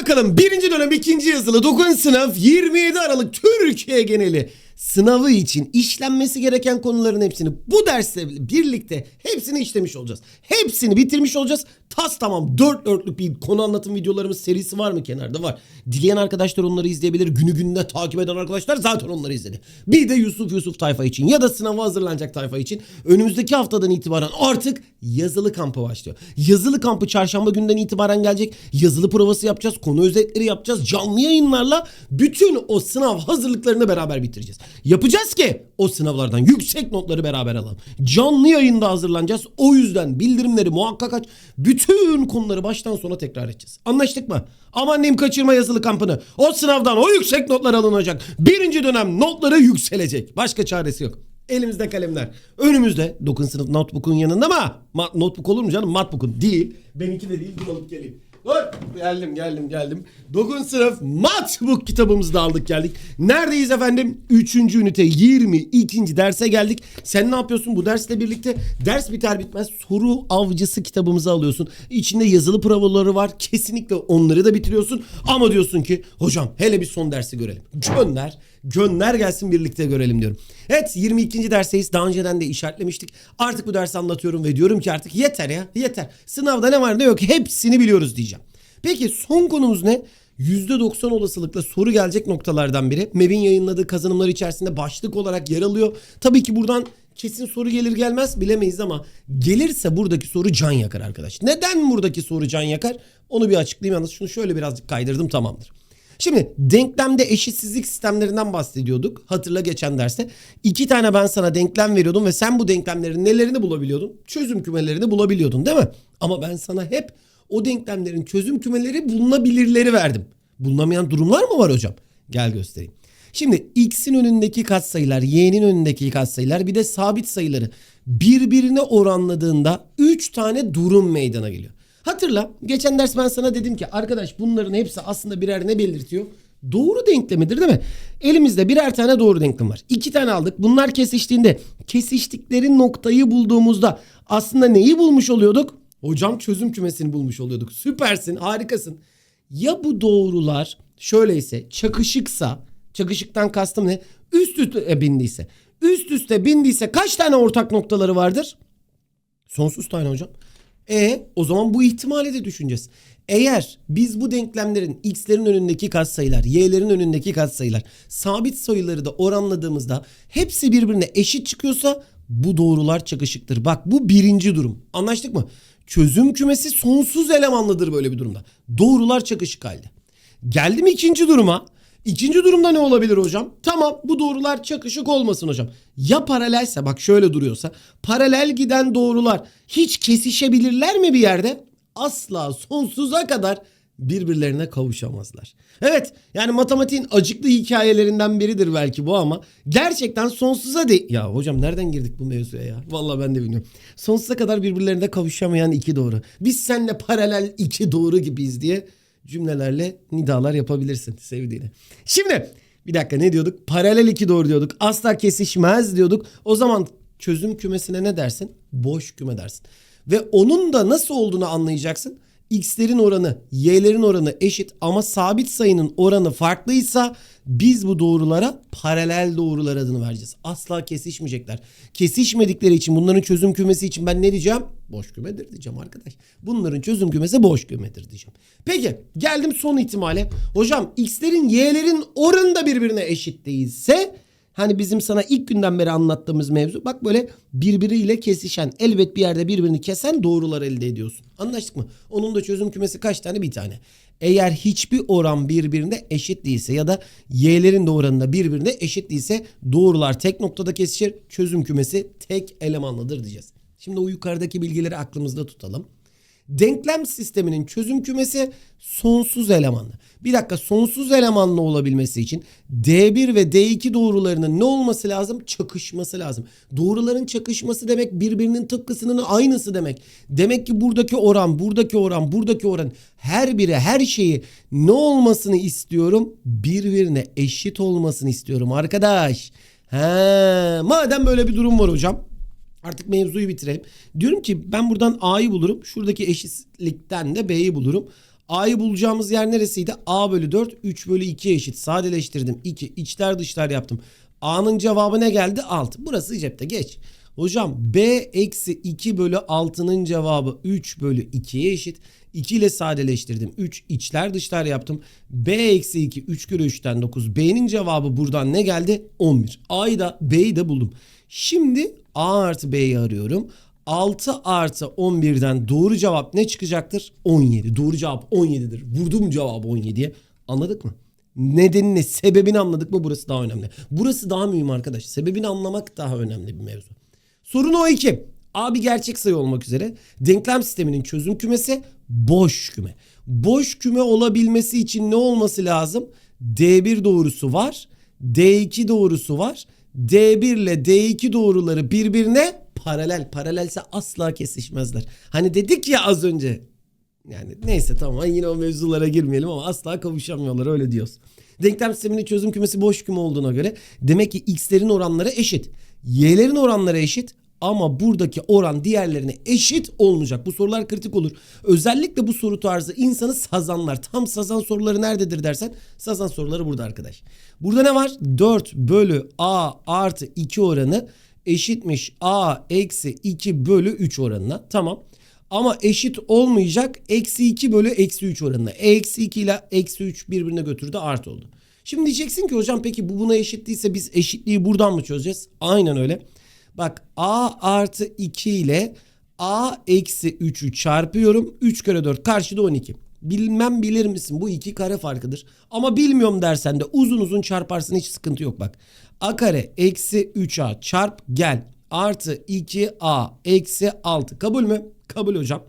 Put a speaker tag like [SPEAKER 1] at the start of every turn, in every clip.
[SPEAKER 1] Bakalım birinci dönem ikinci yazılı 9. sınıf 27 Aralık Türkiye geneli sınavı için işlenmesi gereken konuların hepsini bu dersle birlikte hepsini işlemiş olacağız. Hepsini bitirmiş olacağız. Tas tamam dört dörtlük bir konu anlatım videolarımız serisi var mı kenarda var. Dileyen arkadaşlar onları izleyebilir. Günü gününe takip eden arkadaşlar zaten onları izledi. Bir de Yusuf Yusuf tayfa için ya da sınava hazırlanacak tayfa için önümüzdeki haftadan itibaren artık yazılı kampı başlıyor. Yazılı kampı çarşamba günden itibaren gelecek. Yazılı provası yapacağız. Konu özetleri yapacağız. Canlı yayınlarla bütün o sınav hazırlıklarını beraber bitireceğiz. Yapacağız ki o sınavlardan yüksek notları beraber alalım. Canlı yayında hazırlanacağız. O yüzden bildirimleri muhakkak aç. Bütün konuları baştan sona tekrar edeceğiz. Anlaştık mı? Aman diyeyim kaçırma yazılı kampını. O sınavdan o yüksek notlar alınacak. Birinci dönem notları yükselecek. Başka çaresi yok. Elimizde kalemler. Önümüzde 9 sınıf notebook'un yanında ama ma- notebook olur mu canım? Matbook'un değil. Benimki de değil. Dur alıp geleyim. Dur. Geldim geldim geldim. 9 sınıf matbook kitabımızı da aldık geldik. Neredeyiz efendim? 3. ünite 22. derse geldik. Sen ne yapıyorsun bu dersle birlikte? Ders biter bitmez soru avcısı kitabımızı alıyorsun. İçinde yazılı provaları var. Kesinlikle onları da bitiriyorsun. Ama diyorsun ki hocam hele bir son dersi görelim. Gönder. Gönder gelsin birlikte görelim diyorum. Evet 22. dersteyiz. Daha önceden de işaretlemiştik. Artık bu dersi anlatıyorum ve diyorum ki artık yeter ya yeter. Sınavda ne var ne yok hepsini biliyoruz diyeceğim. Peki son konumuz ne? %90 olasılıkla soru gelecek noktalardan biri. MEB'in yayınladığı kazanımlar içerisinde başlık olarak yer alıyor. Tabii ki buradan kesin soru gelir gelmez bilemeyiz ama gelirse buradaki soru can yakar arkadaş. Neden buradaki soru can yakar? Onu bir açıklayayım yalnız şunu şöyle birazcık kaydırdım tamamdır. Şimdi denklemde eşitsizlik sistemlerinden bahsediyorduk. Hatırla geçen derste. İki tane ben sana denklem veriyordum ve sen bu denklemlerin nelerini bulabiliyordun? Çözüm kümelerini bulabiliyordun değil mi? Ama ben sana hep o denklemlerin çözüm kümeleri bulunabilirleri verdim. Bulunamayan durumlar mı var hocam? Gel göstereyim. Şimdi x'in önündeki katsayılar, y'nin önündeki katsayılar bir de sabit sayıları birbirine oranladığında 3 tane durum meydana geliyor. Hatırla geçen ders ben sana dedim ki arkadaş bunların hepsi aslında birer ne belirtiyor? Doğru denklemidir değil mi? Elimizde birer tane doğru denklem var. İki tane aldık. Bunlar kesiştiğinde kesiştikleri noktayı bulduğumuzda aslında neyi bulmuş oluyorduk? Hocam çözüm kümesini bulmuş oluyorduk. Süpersin, harikasın. Ya bu doğrular şöyleyse çakışıksa, çakışıktan kastım ne? Üst üste bindiyse. Üst üste bindiyse kaç tane ortak noktaları vardır? Sonsuz tane hocam. E o zaman bu ihtimali de düşüneceğiz. Eğer biz bu denklemlerin x'lerin önündeki katsayılar, y'lerin önündeki katsayılar, sabit sayıları da oranladığımızda hepsi birbirine eşit çıkıyorsa bu doğrular çakışıktır. Bak bu birinci durum. Anlaştık mı? Çözüm kümesi sonsuz elemanlıdır böyle bir durumda. Doğrular çakışık halde. Geldim ikinci duruma. İkinci durumda ne olabilir hocam? Tamam bu doğrular çakışık olmasın hocam. Ya paralelse bak şöyle duruyorsa paralel giden doğrular hiç kesişebilirler mi bir yerde? Asla sonsuza kadar birbirlerine kavuşamazlar. Evet yani matematiğin acıklı hikayelerinden biridir belki bu ama gerçekten sonsuza değil. Ya hocam nereden girdik bu mevzuya ya? Vallahi ben de bilmiyorum. Sonsuza kadar birbirlerine kavuşamayan iki doğru. Biz seninle paralel iki doğru gibiyiz diye cümlelerle nidalar yapabilirsin sevdiğine. Şimdi bir dakika ne diyorduk? Paralel iki doğru diyorduk. Asla kesişmez diyorduk. O zaman çözüm kümesine ne dersin? Boş küme dersin. Ve onun da nasıl olduğunu anlayacaksın. X'lerin oranı, Y'lerin oranı eşit ama sabit sayının oranı farklıysa biz bu doğrulara paralel doğrular adını vereceğiz. Asla kesişmeyecekler. Kesişmedikleri için bunların çözüm kümesi için ben ne diyeceğim? Boş kümedir diyeceğim arkadaş. Bunların çözüm kümesi boş kümedir diyeceğim. Peki geldim son ihtimale. Hocam X'lerin Y'lerin oranı da birbirine eşit değilse Hani bizim sana ilk günden beri anlattığımız mevzu. Bak böyle birbiriyle kesişen, elbet bir yerde birbirini kesen doğrular elde ediyorsun. Anlaştık mı? Onun da çözüm kümesi kaç tane? Bir tane. Eğer hiçbir oran birbirine eşit değilse ya da y'lerin de oranında birbirine eşit değilse doğrular tek noktada kesişir. Çözüm kümesi tek elemanlıdır diyeceğiz. Şimdi o yukarıdaki bilgileri aklımızda tutalım. Denklem sisteminin çözüm kümesi sonsuz elemanlı. Bir dakika sonsuz elemanlı olabilmesi için D1 ve D2 doğrularının ne olması lazım? Çakışması lazım. Doğruların çakışması demek birbirinin tıpkısının aynısı demek. Demek ki buradaki oran, buradaki oran, buradaki oran her biri her şeyi ne olmasını istiyorum? Birbirine eşit olmasını istiyorum arkadaş. He, madem böyle bir durum var hocam. Artık mevzuyu bitirelim. Diyorum ki ben buradan A'yı bulurum. Şuradaki eşitlikten de B'yi bulurum. A'yı bulacağımız yer neresiydi? A bölü 4 3 bölü 2 eşit. Sadeleştirdim 2 içler dışlar yaptım. A'nın cevabı ne geldi? 6. Burası cepte geç. Hocam B eksi 2 bölü 6'nın cevabı 3 bölü 2'ye eşit. 2 ile sadeleştirdim. 3 içler dışlar yaptım. B eksi 2 3 kere 3'ten 9. B'nin cevabı buradan ne geldi? 11. A'yı da B'yi de buldum. Şimdi A artı B'yi arıyorum. 6 artı 11'den doğru cevap ne çıkacaktır? 17. Doğru cevap 17'dir. Vurdum cevabı 17'ye. Anladık mı? Nedenini, sebebini anladık mı? Burası daha önemli. Burası daha mühim arkadaş. Sebebini anlamak daha önemli bir mevzu. Sorun o iki. A bir gerçek sayı olmak üzere denklem sisteminin çözüm kümesi boş küme. Boş küme olabilmesi için ne olması lazım? D1 doğrusu var. D2 doğrusu var. D1 ile D2 doğruları birbirine paralel. Paralelse asla kesişmezler. Hani dedik ya az önce. Yani neyse tamam yine o mevzulara girmeyelim ama asla kavuşamıyorlar öyle diyoruz. Denklem sisteminin çözüm kümesi boş küme olduğuna göre demek ki x'lerin oranları eşit. Y'lerin oranları eşit ama buradaki oran diğerlerine eşit olmayacak. Bu sorular kritik olur. Özellikle bu soru tarzı insanı sazanlar. Tam sazan soruları nerededir dersen sazan soruları burada arkadaş. Burada ne var? 4 bölü a artı 2 oranı eşitmiş a eksi 2 bölü 3 oranına. Tamam. Ama eşit olmayacak eksi 2 bölü eksi 3 oranına. Eksi 2 ile eksi 3 birbirine götürdü artı oldu. Şimdi diyeceksin ki hocam peki bu buna eşit değilse biz eşitliği buradan mı çözeceğiz? Aynen öyle. Bak a artı 2 ile a eksi 3'ü çarpıyorum. 3 kere 4 karşıda 12. Bilmem bilir misin bu iki kare farkıdır. Ama bilmiyorum dersen de uzun uzun çarparsın hiç sıkıntı yok bak. a kare eksi 3a çarp gel artı 2a eksi 6 kabul mü? Kabul hocam.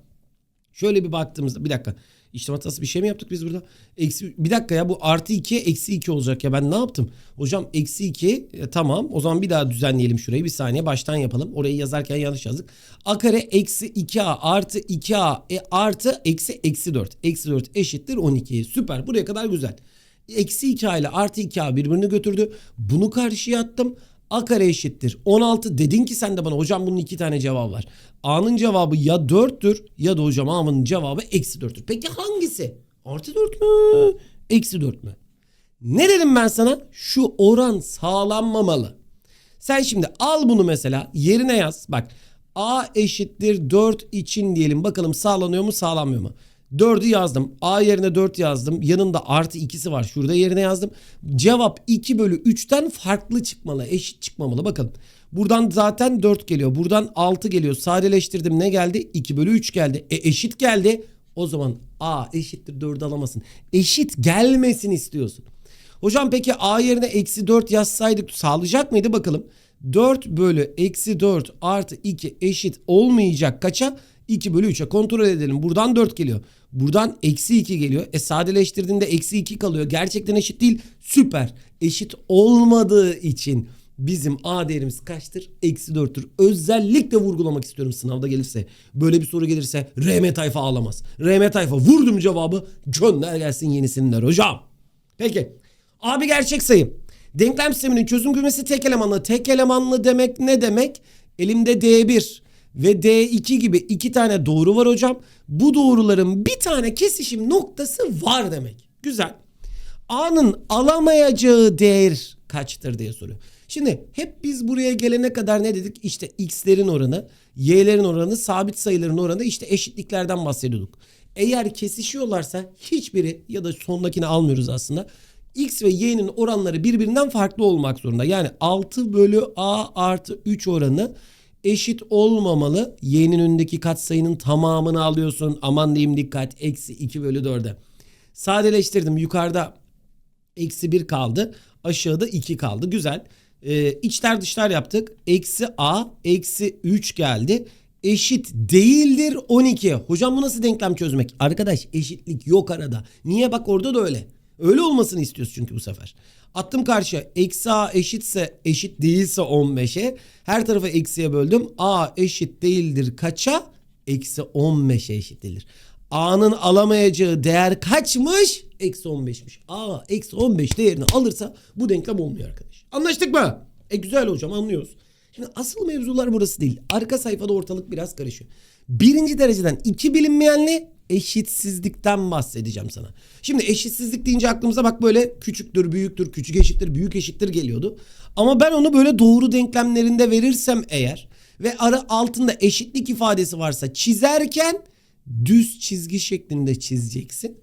[SPEAKER 1] Şöyle bir baktığımızda bir dakika. İşlem hatası bir şey mi yaptık biz burada? Eksi, bir dakika ya bu artı 2'ye eksi 2 olacak ya ben ne yaptım? Hocam eksi 2 e, tamam o zaman bir daha düzenleyelim şurayı bir saniye baştan yapalım. Orayı yazarken yanlış yazdık. A kare eksi 2A artı 2A e, artı eksi eksi 4. Eksi 4 eşittir 12. Süper buraya kadar güzel. Eksi 2A ile artı 2A birbirini götürdü. Bunu karşıya attım. A kare eşittir 16 dedin ki sen de bana hocam bunun iki tane cevabı var. A'nın cevabı ya 4'tür ya da hocam A'nın cevabı eksi 4'tür. Peki hangisi? Artı 4 mü? Eksi 4 mü? Ne dedim ben sana? Şu oran sağlanmamalı. Sen şimdi al bunu mesela yerine yaz. Bak A eşittir 4 için diyelim bakalım sağlanıyor mu sağlanmıyor mu? 4'ü yazdım. A yerine 4 yazdım. Yanında artı ikisi var. Şurada yerine yazdım. Cevap 2 bölü 3'ten farklı çıkmalı. Eşit çıkmamalı. Bakın. Buradan zaten 4 geliyor. Buradan 6 geliyor. Sadeleştirdim. Ne geldi? 2 bölü 3 geldi. E eşit geldi. O zaman A eşittir 4'ü alamazsın. Eşit gelmesin istiyorsun. Hocam peki A yerine eksi 4 yazsaydık sağlayacak mıydı bakalım. 4 bölü eksi 4 artı 2 eşit olmayacak kaça? 2 bölü 3'e kontrol edelim. Buradan 4 geliyor. Buradan eksi 2 geliyor. E sadeleştirdiğinde eksi 2 kalıyor. Gerçekten eşit değil. Süper. Eşit olmadığı için bizim A değerimiz kaçtır? Eksi 4'tür. Özellikle vurgulamak istiyorum sınavda gelirse. Böyle bir soru gelirse RM tayfa ağlamaz. RM tayfa vurdum cevabı gönder gelsin yenisini der hocam. Peki. Abi gerçek sayı. Denklem sisteminin çözüm kümesi tek elemanlı. Tek elemanlı demek ne demek? Elimde D1 ve D2 gibi iki tane doğru var hocam. Bu doğruların bir tane kesişim noktası var demek. Güzel. A'nın alamayacağı değer kaçtır diye soruyor. Şimdi hep biz buraya gelene kadar ne dedik? İşte x'lerin oranı, y'lerin oranı, sabit sayıların oranı işte eşitliklerden bahsediyorduk. Eğer kesişiyorlarsa hiçbiri ya da sondakini almıyoruz aslında. X ve y'nin oranları birbirinden farklı olmak zorunda. Yani 6 bölü a artı 3 oranı eşit olmamalı. Y'nin önündeki katsayının tamamını alıyorsun. Aman diyeyim dikkat. Eksi 2 bölü 4'e. Sadeleştirdim. Yukarıda eksi 1 kaldı. Aşağıda 2 kaldı. Güzel. Ee, içler dışlar yaptık. Eksi a eksi 3 geldi. Eşit değildir 12. Hocam bu nasıl denklem çözmek? Arkadaş eşitlik yok arada. Niye? Bak orada da öyle. Öyle olmasını istiyoruz çünkü bu sefer. Attım karşıya. Eksi a eşitse eşit değilse 15'e. Her tarafı eksiye böldüm. a eşit değildir kaça? Eksi 15'e eşit. A'nın alamayacağı değer kaçmış? Eksi 15'miş. A eksi 15 değerini alırsa bu denklem olmuyor arkadaş. Anlaştık mı? E güzel hocam anlıyoruz. Şimdi asıl mevzular burası değil. Arka sayfada ortalık biraz karışıyor. Birinci dereceden iki bilinmeyenli eşitsizlikten bahsedeceğim sana. Şimdi eşitsizlik deyince aklımıza bak böyle küçüktür, büyüktür, küçük eşittir, büyük eşittir geliyordu. Ama ben onu böyle doğru denklemlerinde verirsem eğer ve ara altında eşitlik ifadesi varsa çizerken düz çizgi şeklinde çizeceksin.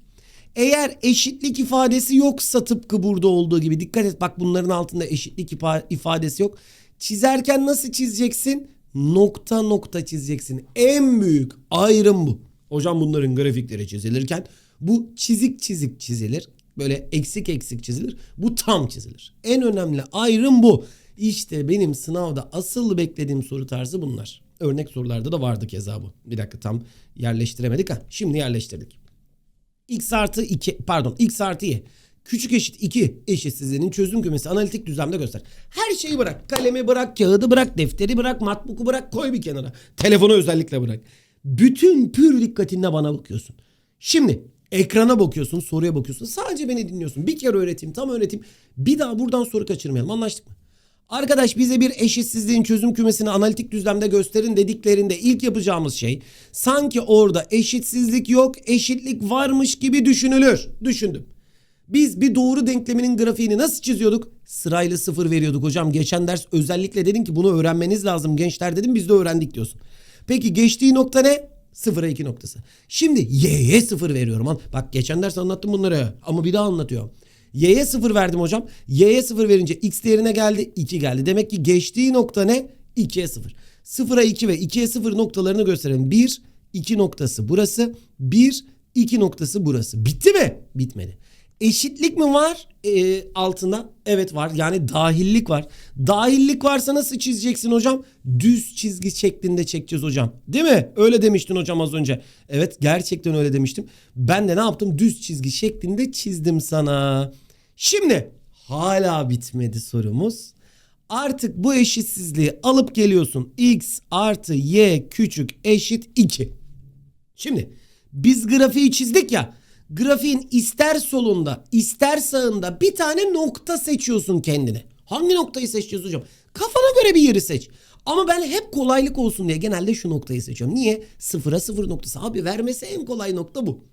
[SPEAKER 1] Eğer eşitlik ifadesi yoksa tıpkı burada olduğu gibi dikkat et bak bunların altında eşitlik ifa- ifadesi yok. Çizerken nasıl çizeceksin? Nokta nokta çizeceksin. En büyük ayrım bu. Hocam bunların grafikleri çizilirken bu çizik çizik çizilir. Böyle eksik eksik çizilir. Bu tam çizilir. En önemli ayrım bu. İşte benim sınavda asıl beklediğim soru tarzı bunlar. Örnek sorularda da vardı keza bu. Bir dakika tam yerleştiremedik ha. Şimdi yerleştirdik x artı 2 pardon x artı y küçük eşit 2 eşitsizliğinin çözüm kümesi analitik düzlemde göster. Her şeyi bırak. Kalemi bırak, kağıdı bırak, defteri bırak, matbuku bırak, koy bir kenara. Telefonu özellikle bırak. Bütün pür dikkatinle bana bakıyorsun. Şimdi ekrana bakıyorsun, soruya bakıyorsun. Sadece beni dinliyorsun. Bir kere öğreteyim, tam öğreteyim. Bir daha buradan soru kaçırmayalım. Anlaştık mı? Arkadaş bize bir eşitsizliğin çözüm kümesini analitik düzlemde gösterin dediklerinde ilk yapacağımız şey sanki orada eşitsizlik yok eşitlik varmış gibi düşünülür. Düşündüm. Biz bir doğru denkleminin grafiğini nasıl çiziyorduk? Sırayla sıfır veriyorduk hocam. Geçen ders özellikle dedin ki bunu öğrenmeniz lazım gençler dedim biz de öğrendik diyorsun. Peki geçtiği nokta ne? 0'a 2 noktası. Şimdi y'ye 0 veriyorum. Bak geçen ders anlattım bunları ama bir daha anlatıyorum. Y'ye 0 verdim hocam. Y'ye 0 verince x değerine geldi 2 geldi. Demek ki geçtiği nokta ne? 2'ye 0. 0'a 2 ve 2'ye 0 noktalarını gösterelim. 1, 2 noktası burası. 1, 2 noktası burası. Bitti mi? Bitmedi. Eşitlik mi var ee, altında? Evet var. Yani dahillik var. Dahillik varsa nasıl çizeceksin hocam? Düz çizgi şeklinde çekeceğiz hocam. Değil mi? Öyle demiştin hocam az önce. Evet gerçekten öyle demiştim. Ben de ne yaptım? Düz çizgi şeklinde çizdim sana. Şimdi hala bitmedi sorumuz. Artık bu eşitsizliği alıp geliyorsun. X artı Y küçük eşit 2. Şimdi biz grafiği çizdik ya. Grafiğin ister solunda ister sağında bir tane nokta seçiyorsun kendine. Hangi noktayı seçeceğiz hocam? Kafana göre bir yeri seç. Ama ben hep kolaylık olsun diye genelde şu noktayı seçiyorum. Niye? Sıfıra sıfır noktası. Abi vermesi en kolay nokta bu.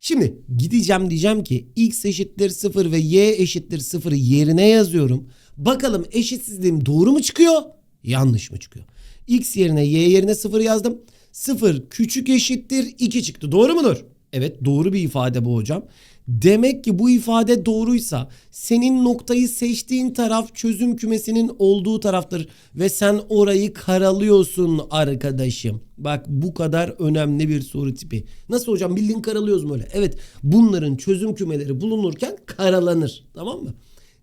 [SPEAKER 1] Şimdi gideceğim diyeceğim ki x eşittir 0 ve y eşittir 0'ı yerine yazıyorum. Bakalım eşitsizliğim doğru mu çıkıyor? Yanlış mı çıkıyor? x yerine y yerine 0 yazdım. 0 küçük eşittir 2 çıktı. Doğru mudur? Evet doğru bir ifade bu hocam. Demek ki bu ifade doğruysa senin noktayı seçtiğin taraf çözüm kümesinin olduğu taraftır ve sen orayı karalıyorsun arkadaşım. Bak bu kadar önemli bir soru tipi. Nasıl hocam bildiğin karalıyoruz mu öyle? Evet bunların çözüm kümeleri bulunurken karalanır tamam mı?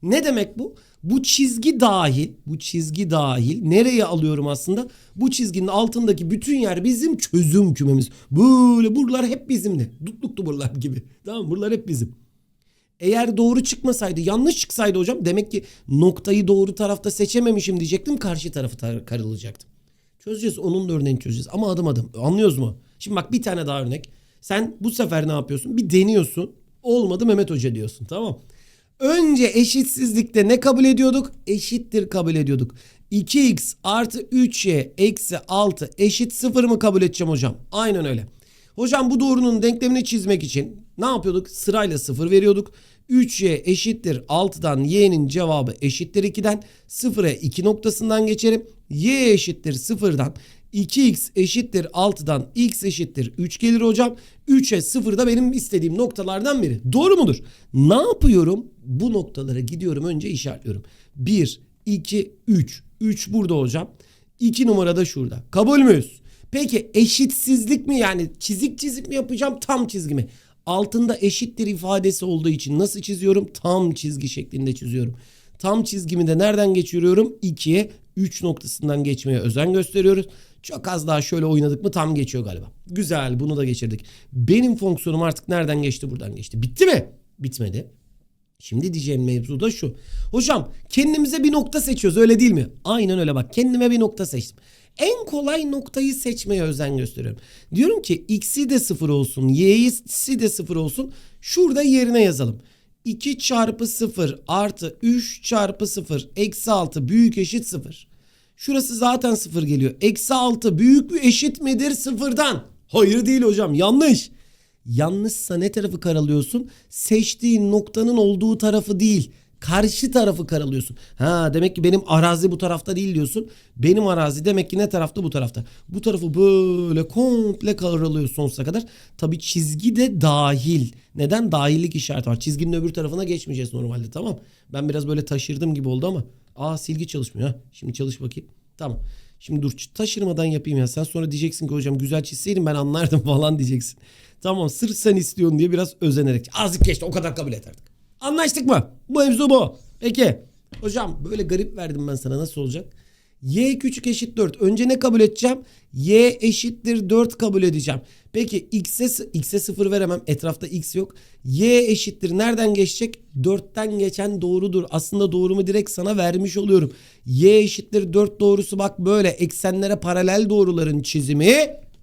[SPEAKER 1] Ne demek bu? Bu çizgi dahil, bu çizgi dahil nereye alıyorum aslında? Bu çizginin altındaki bütün yer bizim çözüm kümemiz. Böyle buralar hep bizimdi. Dutluktu buralar gibi. Tamam buralar hep bizim. Eğer doğru çıkmasaydı, yanlış çıksaydı hocam demek ki noktayı doğru tarafta seçememişim diyecektim. Karşı tarafı tar- karalayacaktım. Çözeceğiz. Onun da örneğini çözeceğiz. Ama adım adım. Anlıyoruz mu? Şimdi bak bir tane daha örnek. Sen bu sefer ne yapıyorsun? Bir deniyorsun. Olmadı Mehmet Hoca diyorsun. Tamam. Önce eşitsizlikte ne kabul ediyorduk? Eşittir kabul ediyorduk. 2x artı 3y eksi 6 eşit 0 mı kabul edeceğim hocam? Aynen öyle. Hocam bu doğrunun denklemini çizmek için ne yapıyorduk? Sırayla 0 veriyorduk. 3y eşittir 6'dan y'nin cevabı eşittir 2'den 0'a 2 noktasından geçerim. y eşittir 0'dan 2x eşittir 6'dan x eşittir 3 gelir hocam. 3'e 0 da benim istediğim noktalardan biri. Doğru mudur? Ne yapıyorum? Bu noktalara gidiyorum önce işaretliyorum. 1, 2, 3. 3 burada hocam. 2 numara da şurada. Kabul müyüz? Peki eşitsizlik mi yani çizik çizik mi yapacağım tam çizgi mi? Altında eşittir ifadesi olduğu için nasıl çiziyorum? Tam çizgi şeklinde çiziyorum. Tam çizgimi de nereden geçiriyorum? 2'ye 3 noktasından geçmeye özen gösteriyoruz. Çok az daha şöyle oynadık mı tam geçiyor galiba. Güzel bunu da geçirdik. Benim fonksiyonum artık nereden geçti buradan geçti. Bitti mi? Bitmedi. Şimdi diyeceğim mevzu da şu. Hocam kendimize bir nokta seçiyoruz öyle değil mi? Aynen öyle bak kendime bir nokta seçtim. En kolay noktayı seçmeye özen gösteriyorum. Diyorum ki x'i de sıfır olsun y'si de sıfır olsun. Şurada yerine yazalım. 2 çarpı 0 artı 3 çarpı 0 eksi 6 büyük eşit 0. Şurası zaten 0 geliyor. Eksi 6 büyük mü eşit midir sıfırdan? Hayır değil hocam yanlış. Yanlışsa ne tarafı karalıyorsun? Seçtiğin noktanın olduğu tarafı değil. Karşı tarafı karalıyorsun. Ha demek ki benim arazi bu tarafta değil diyorsun. Benim arazi demek ki ne tarafta bu tarafta. Bu tarafı böyle komple karalıyor sonsuza kadar. Tabii çizgi de dahil. Neden? Dahillik işareti var. Çizginin öbür tarafına geçmeyeceğiz normalde tamam. Ben biraz böyle taşırdım gibi oldu ama. Aa silgi çalışmıyor. Ha. Şimdi çalış bakayım. Tamam. Şimdi dur taşırmadan yapayım ya. Sen sonra diyeceksin ki hocam güzel çizseydin ben anlardım falan diyeceksin. Tamam sırf sen istiyorsun diye biraz özenerek. Azıcık geçti o kadar kabul et artık. Anlaştık mı? Bu mevzu bu. Peki. Hocam böyle garip verdim ben sana nasıl olacak? Y küçük eşit 4. Önce ne kabul edeceğim? Y eşittir 4 kabul edeceğim. Peki x'e x'e 0 veremem. Etrafta x yok. Y eşittir nereden geçecek? 4'ten geçen doğrudur. Aslında doğrumu direkt sana vermiş oluyorum. Y eşittir 4 doğrusu bak böyle eksenlere paralel doğruların çizimi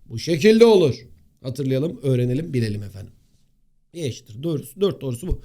[SPEAKER 1] bu şekilde olur. Hatırlayalım, öğrenelim, bilelim efendim. Y eşittir doğrusu 4 doğrusu bu.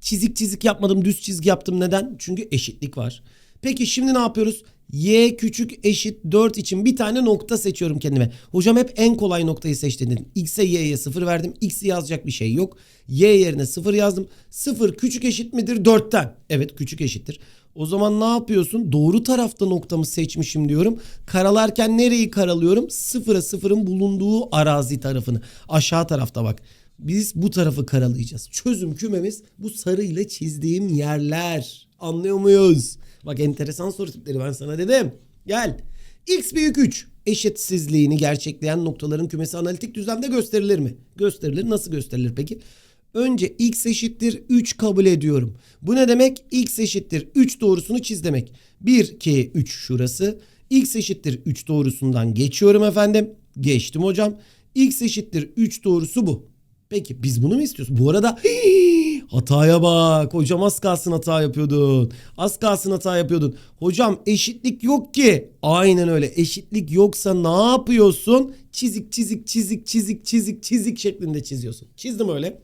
[SPEAKER 1] Çizik çizik yapmadım düz çizgi yaptım neden? Çünkü eşitlik var. Peki şimdi ne yapıyoruz? Y küçük eşit 4 için bir tane nokta seçiyorum kendime. Hocam hep en kolay noktayı seçtin. X'e Y'ye 0 verdim. X'i yazacak bir şey yok. Y yerine 0 yazdım. 0 küçük eşit midir 4'ten? Evet küçük eşittir. O zaman ne yapıyorsun? Doğru tarafta noktamı seçmişim diyorum. Karalarken nereyi karalıyorum? Sıfıra sıfırın bulunduğu arazi tarafını. Aşağı tarafta bak. Biz bu tarafı karalayacağız. Çözüm kümemiz bu sarıyla çizdiğim yerler. Anlıyor muyuz? Bak enteresan soru tipleri ben sana dedim. Gel. X büyük 3 eşitsizliğini gerçekleyen noktaların kümesi analitik düzlemde gösterilir mi? Gösterilir. Nasıl gösterilir peki? Önce x eşittir 3 kabul ediyorum. Bu ne demek? x eşittir 3 doğrusunu çiz demek. 1, 2, 3 şurası. x eşittir 3 doğrusundan geçiyorum efendim. Geçtim hocam. x eşittir 3 doğrusu bu. Peki biz bunu mu istiyoruz? Bu arada hataya bak. Hocam az kalsın hata yapıyordun. Az kalsın hata yapıyordun. Hocam eşitlik yok ki. Aynen öyle. Eşitlik yoksa ne yapıyorsun? Çizik çizik çizik çizik çizik çizik şeklinde çiziyorsun. Çizdim öyle.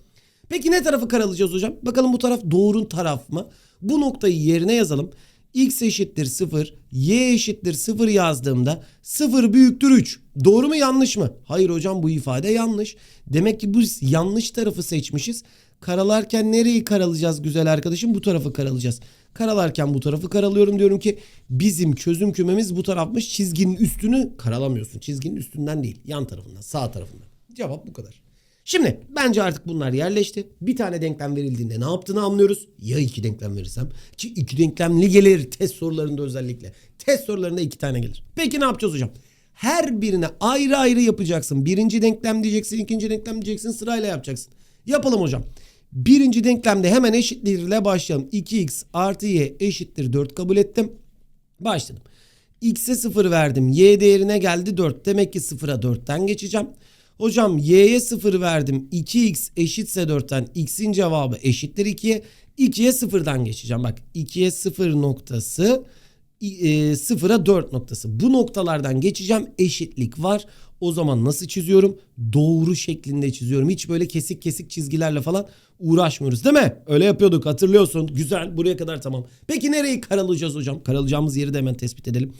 [SPEAKER 1] Peki ne tarafı karalayacağız hocam? Bakalım bu taraf doğru taraf mı? Bu noktayı yerine yazalım. X eşittir 0, Y eşittir 0 yazdığımda 0 büyüktür 3. Doğru mu yanlış mı? Hayır hocam bu ifade yanlış. Demek ki bu yanlış tarafı seçmişiz. Karalarken nereyi karalayacağız güzel arkadaşım? Bu tarafı karalayacağız. Karalarken bu tarafı karalıyorum diyorum ki bizim çözüm kümemiz bu tarafmış. Çizginin üstünü karalamıyorsun. Çizginin üstünden değil yan tarafından sağ tarafından. Cevap bu kadar. Şimdi bence artık bunlar yerleşti. Bir tane denklem verildiğinde ne yaptığını anlıyoruz. Ya iki denklem verirsem ki iki denklemli gelir test sorularında özellikle. Test sorularında iki tane gelir. Peki ne yapacağız hocam? Her birine ayrı ayrı yapacaksın. Birinci denklem diyeceksin, ikinci denklem diyeceksin sırayla yapacaksın. Yapalım hocam. Birinci denklemde hemen eşitlikle başlayalım. 2x artı y eşittir 4 kabul ettim. Başladım. X'e 0 verdim. Y değerine geldi 4. Demek ki 0'a 4'ten geçeceğim. Hocam y'ye 0 verdim. 2x eşitse 4'ten x'in cevabı eşittir 2'ye. 2'ye 0'dan geçeceğim. Bak 2'ye 0 noktası e, 0'a 4 noktası. Bu noktalardan geçeceğim. Eşitlik var. O zaman nasıl çiziyorum? Doğru şeklinde çiziyorum. Hiç böyle kesik kesik çizgilerle falan uğraşmıyoruz değil mi? Öyle yapıyorduk hatırlıyorsun. Güzel buraya kadar tamam. Peki nereyi karalayacağız hocam? Karalayacağımız yeri de hemen tespit edelim.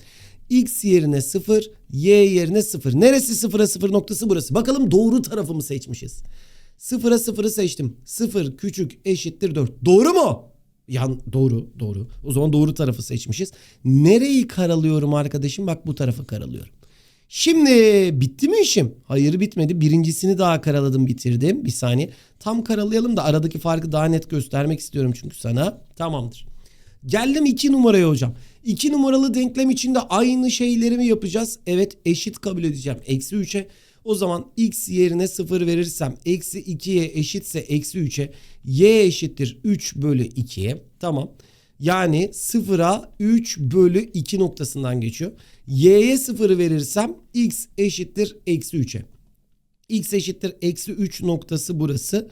[SPEAKER 1] X yerine 0, Y yerine 0. Neresi 0'a 0 noktası burası? Bakalım doğru tarafımı seçmişiz. 0'a 0'ı seçtim. 0 küçük eşittir 4. Doğru mu? Yan doğru doğru. O zaman doğru tarafı seçmişiz. Nereyi karalıyorum arkadaşım? Bak bu tarafı karalıyorum. Şimdi bitti mi işim? Hayır bitmedi. Birincisini daha karaladım bitirdim. Bir saniye. Tam karalayalım da aradaki farkı daha net göstermek istiyorum çünkü sana. Tamamdır. Geldim 2 numaraya hocam. 2 numaralı denklem içinde aynı şeyleri mi yapacağız? Evet eşit kabul edeceğim. Eksi 3'e. O zaman x yerine 0 verirsem eksi 2'ye eşitse eksi 3'e y eşittir 3 bölü 2'ye. Tamam. Yani 0'a 3 bölü 2 noktasından geçiyor. y'ye 0 verirsem x eşittir eksi 3'e. x eşittir eksi 3 noktası burası.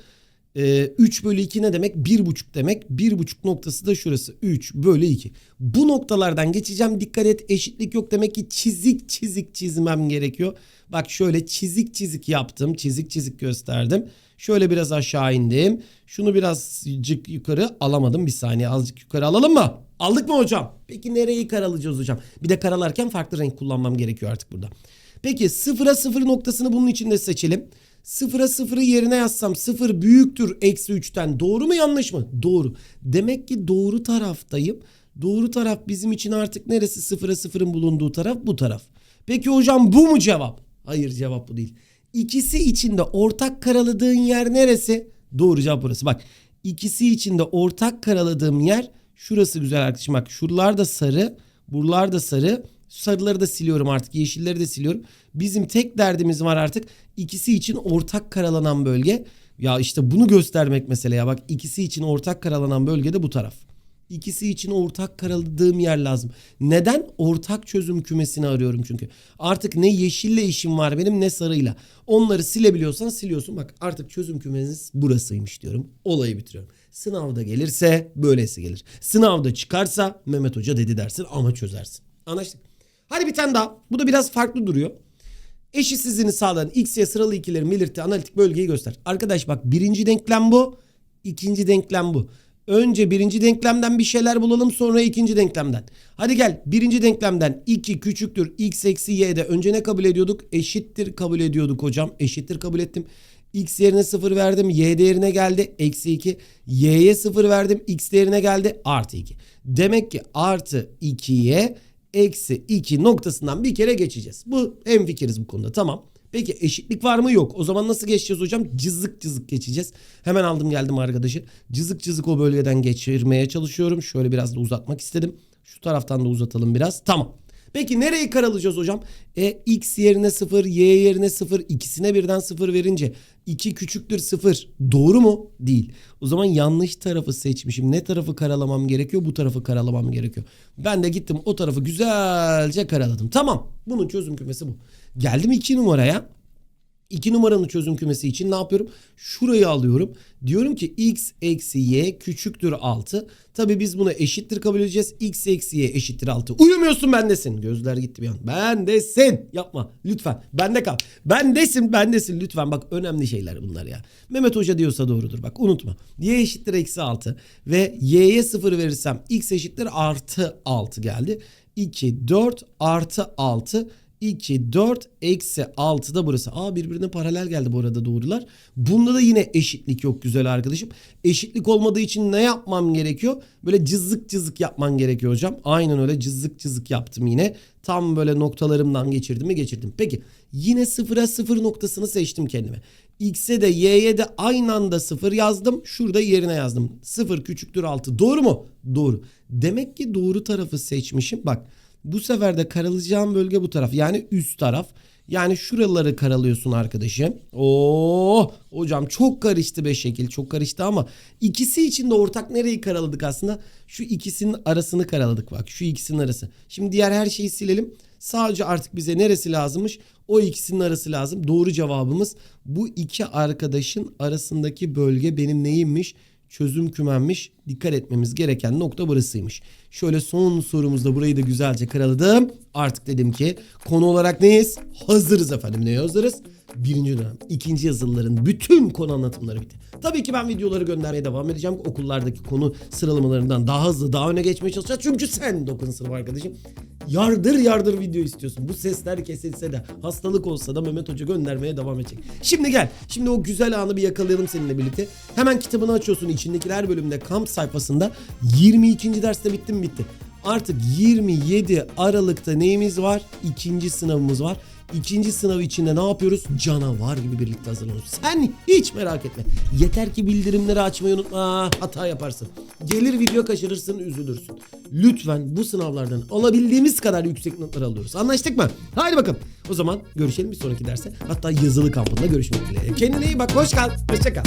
[SPEAKER 1] Ee, 3 bölü 2 ne demek? 1,5 demek. 1,5 noktası da şurası. 3 bölü 2. Bu noktalardan geçeceğim. Dikkat et eşitlik yok demek ki çizik çizik çizmem gerekiyor. Bak şöyle çizik çizik yaptım. Çizik çizik gösterdim. Şöyle biraz aşağı indim. Şunu birazcık yukarı alamadım. Bir saniye azıcık yukarı alalım mı? Aldık mı hocam? Peki nereyi karalayacağız hocam? Bir de karalarken farklı renk kullanmam gerekiyor artık burada. Peki sıfıra sıfır noktasını bunun içinde seçelim. Sıfıra sıfırı yerine yazsam sıfır büyüktür eksi 3'ten. Doğru mu yanlış mı? Doğru. Demek ki doğru taraftayım. Doğru taraf bizim için artık neresi sıfıra sıfırın bulunduğu taraf bu taraf. Peki hocam bu mu cevap? Hayır cevap bu değil. İkisi içinde ortak karaladığın yer neresi? Doğru cevap burası. Bak ikisi içinde ortak karaladığım yer şurası güzel arkadaşım. Bak şuralar da sarı, buralar da sarı. Sarıları da siliyorum artık, yeşilleri de siliyorum. Bizim tek derdimiz var artık. İkisi için ortak karalanan bölge. Ya işte bunu göstermek mesele ya. Bak ikisi için ortak karalanan bölge de bu taraf. İkisi için ortak karaladığım yer lazım. Neden? Ortak çözüm kümesini arıyorum çünkü. Artık ne yeşille işim var benim ne sarıyla. Onları silebiliyorsan siliyorsun. Bak artık çözüm kümeniz burasıymış diyorum. Olayı bitiriyorum. Sınavda gelirse böylesi gelir. Sınavda çıkarsa Mehmet Hoca dedi dersin ama çözersin. Anlaştık. Hadi bir tane daha. Bu da biraz farklı duruyor. Eşitsizliğini sağlayan x, y sıralı ikilerin belirttiği analitik bölgeyi göster. Arkadaş bak birinci denklem bu. ikinci denklem bu. Önce birinci denklemden bir şeyler bulalım sonra ikinci denklemden. Hadi gel birinci denklemden 2 küçüktür x eksi y'de önce ne kabul ediyorduk? Eşittir kabul ediyorduk hocam. Eşittir kabul ettim. X yerine 0 verdim. Y değerine geldi. Eksi 2. Y'ye 0 verdim. X değerine geldi. Artı 2. Demek ki artı 2'ye eksi 2 noktasından bir kere geçeceğiz. Bu hem fikiriz bu konuda. Tamam. Peki eşitlik var mı? Yok. O zaman nasıl geçeceğiz hocam? Cızık cızık geçeceğiz. Hemen aldım geldim arkadaşı. Cızık cızık o bölgeden geçirmeye çalışıyorum. Şöyle biraz da uzatmak istedim. Şu taraftan da uzatalım biraz. Tamam. Peki nereyi karalayacağız hocam? E, x yerine 0, y yerine 0, ikisine birden 0 verince 2 küçüktür 0. Doğru mu? Değil. O zaman yanlış tarafı seçmişim. Ne tarafı karalamam gerekiyor? Bu tarafı karalamam gerekiyor. Ben de gittim o tarafı güzelce karaladım. Tamam. Bunun çözüm kümesi bu. Geldim 2 numaraya. 2 numaranın çözüm kümesi için ne yapıyorum? Şurayı alıyorum. Diyorum ki x eksi y küçüktür 6. Tabi biz bunu eşittir kabul edeceğiz. x eksi y eşittir 6. Uyumuyorsun bendesin. Gözler gitti bir an. Bendesin. Yapma lütfen. Bende kal. Bendesin bendesin lütfen. Bak önemli şeyler bunlar ya. Mehmet Hoca diyorsa doğrudur. Bak unutma. y eşittir eksi 6. Ve y'ye 0 verirsem x eşittir artı 6 geldi. 2, 4 artı 6 2, 4, eksi 6 da burası. Aa birbirine paralel geldi bu arada doğrular. Bunda da yine eşitlik yok güzel arkadaşım. Eşitlik olmadığı için ne yapmam gerekiyor? Böyle cızık cızık yapman gerekiyor hocam. Aynen öyle cızık cızık yaptım yine. Tam böyle noktalarımdan geçirdim mi geçirdim. Peki yine sıfıra sıfır noktasını seçtim kendime. X'e de Y'ye de aynı anda sıfır yazdım. Şurada yerine yazdım. Sıfır küçüktür 6. Doğru mu? Doğru. Demek ki doğru tarafı seçmişim. Bak bu sefer de karalayacağım bölge bu taraf. Yani üst taraf. Yani şuraları karalıyorsun arkadaşım. Oo hocam çok karıştı be şekil. Çok karıştı ama ikisi için de ortak nereyi karaladık aslında? Şu ikisinin arasını karaladık bak. Şu ikisinin arası. Şimdi diğer her şeyi silelim. Sadece artık bize neresi lazımmış? O ikisinin arası lazım. Doğru cevabımız bu iki arkadaşın arasındaki bölge benim neyimmiş? Çözüm kümenmiş. Dikkat etmemiz gereken nokta burasıymış. Şöyle son sorumuzda burayı da güzelce karaladım. Artık dedim ki konu olarak neyiz? Hazırız efendim. Neye hazırız? Birinci dönem, ikinci yazılıların bütün konu anlatımları bitti. Tabii ki ben videoları göndermeye devam edeceğim. Okullardaki konu sıralamalarından daha hızlı, daha öne geçmeye çalışacağız. Çünkü sen 9. sınıf arkadaşım yardır yardır video istiyorsun. Bu sesler kesilse de hastalık olsa da Mehmet Hoca göndermeye devam edecek. Şimdi gel. Şimdi o güzel anı bir yakalayalım seninle birlikte. Hemen kitabını açıyorsun. İçindekiler bölümünde kamp sayfasında 22. derste bitti mi bitti. Artık 27 Aralık'ta neyimiz var? İkinci sınavımız var. İkinci sınav içinde ne yapıyoruz? Canavar gibi birlikte hazırlanıyoruz. Sen hiç merak etme. Yeter ki bildirimleri açmayı unutma. Hata yaparsın. Gelir video kaçırırsın, üzülürsün. Lütfen bu sınavlardan alabildiğimiz kadar yüksek notlar alıyoruz. Anlaştık mı? Haydi bakalım. O zaman görüşelim bir sonraki derse. Hatta yazılı kampında görüşmek dileğiyle. Kendine iyi bak. Hoş kal. Hoşça kal.